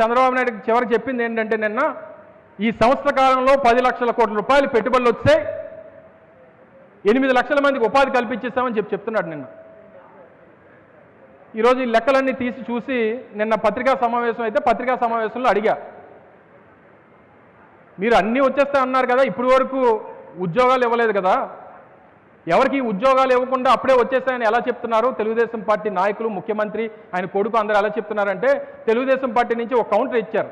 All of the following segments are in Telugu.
చంద్రబాబు నాయుడు చివరికి చెప్పింది ఏంటంటే నిన్న ఈ సంవత్సర కాలంలో పది లక్షల కోట్ల రూపాయలు పెట్టుబడులు వస్తే ఎనిమిది లక్షల మందికి ఉపాధి కల్పించేస్తామని చెప్పి చెప్తున్నాడు నిన్న. ఈరోజు ఈ లెక్కలన్నీ తీసి చూసి నిన్న పత్రికా సమావేశం అయితే పత్రికా సమావేశంలో అడిగా. మీరు అన్నీ వచ్చేస్తా అన్నారు కదా ఇప్పటి వరకు ఉద్యోగాలు ఇవ్వలేదు కదా. ఎవరికి ఉద్యోగాలు ఇవ్వకుండా అప్పుడే వచ్చేసాయని ఎలా చెప్తున్నారు? తెలుగుదేశం పార్టీ నాయకులు ముఖ్యమంత్రి ఆయన కొడుకు అందరూ ఎలా చెప్తున్నారంటే తెలుగుదేశం పార్టీ నుంచి ఒక కౌంటర్ ఇచ్చారు.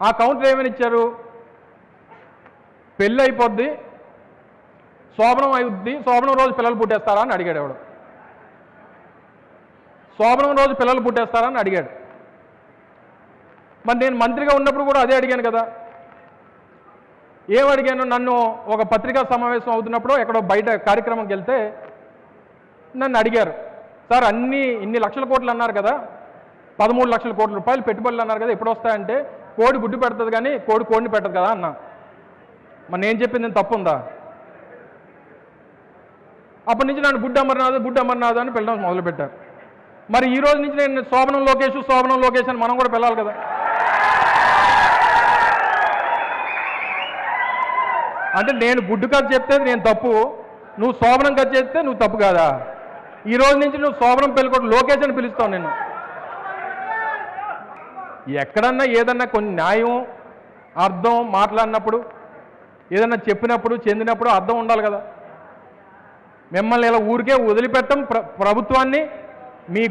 ఆ కౌంటర్ ఏమని ఇచ్చారు? పెళ్ళి అయిపోద్ది శోభనం అయిద్ది శోభనం రోజు పిల్లలు పుట్టేస్తారా అని అడిగాడు ఎవడు. శోభనం రోజు పిల్లలు పుట్టేస్తారా అని అడిగాడు. మరి నేను మంత్రిగా ఉన్నప్పుడు కూడా అదే అడిగాను కదా. ఏమడిగాను నన్ను ఒక పత్రికా సమావేశం అవుతున్నప్పుడు ఎక్కడో బయట కార్యక్రమంకి వెళ్తే నన్ను అడిగారు సార్ అన్ని ఇన్ని లక్షల కోట్లు అన్నారు కదా పదమూడు లక్షల కోట్ల రూపాయలు పెట్టుబడులు అన్నారు కదా ఎప్పుడు వస్తాయంటే కోడి గుడ్డు పెడుతుంది కానీ కోడి కోడిని పెట్టదు కదా అన్న. మరి నేను చెప్పింది తప్పు ఉందా అప్పటి నుంచి నన్ను గుడ్డు అమర్నాథ్ గుడ్డు అమర్నాథ్ అని పిల్లడం మొదలుపెట్టారు. మరి ఈ రోజు నుంచి నేను శోభనం లోకేష్ శోభనం లోకేష్ అని మనం కూడా పిల్లలు కదా. అంటే నేను గుడ్డు కథ చెప్తే నేను తప్పు. నువ్వు శోభనం కథ చెప్తే నువ్వు తప్పు కాదా? ఈ రోజు నుంచి నువ్వు శోభనం పెళ్ళికొట్టు లోకేష్ అని పిలుస్తావు నేను ఎక్కడన్నా ఏదన్నా కొన్ని న్యాయం అర్థం మాట్లాడినప్పుడు ఏదన్నా చెప్పినప్పుడు చెందినప్పుడు అర్థం ఉండాలి కదా. మిమ్మల్ని ఇలా ఊరికే వదిలిపెట్టం ప్ర ప్రభుత్వాన్ని మీ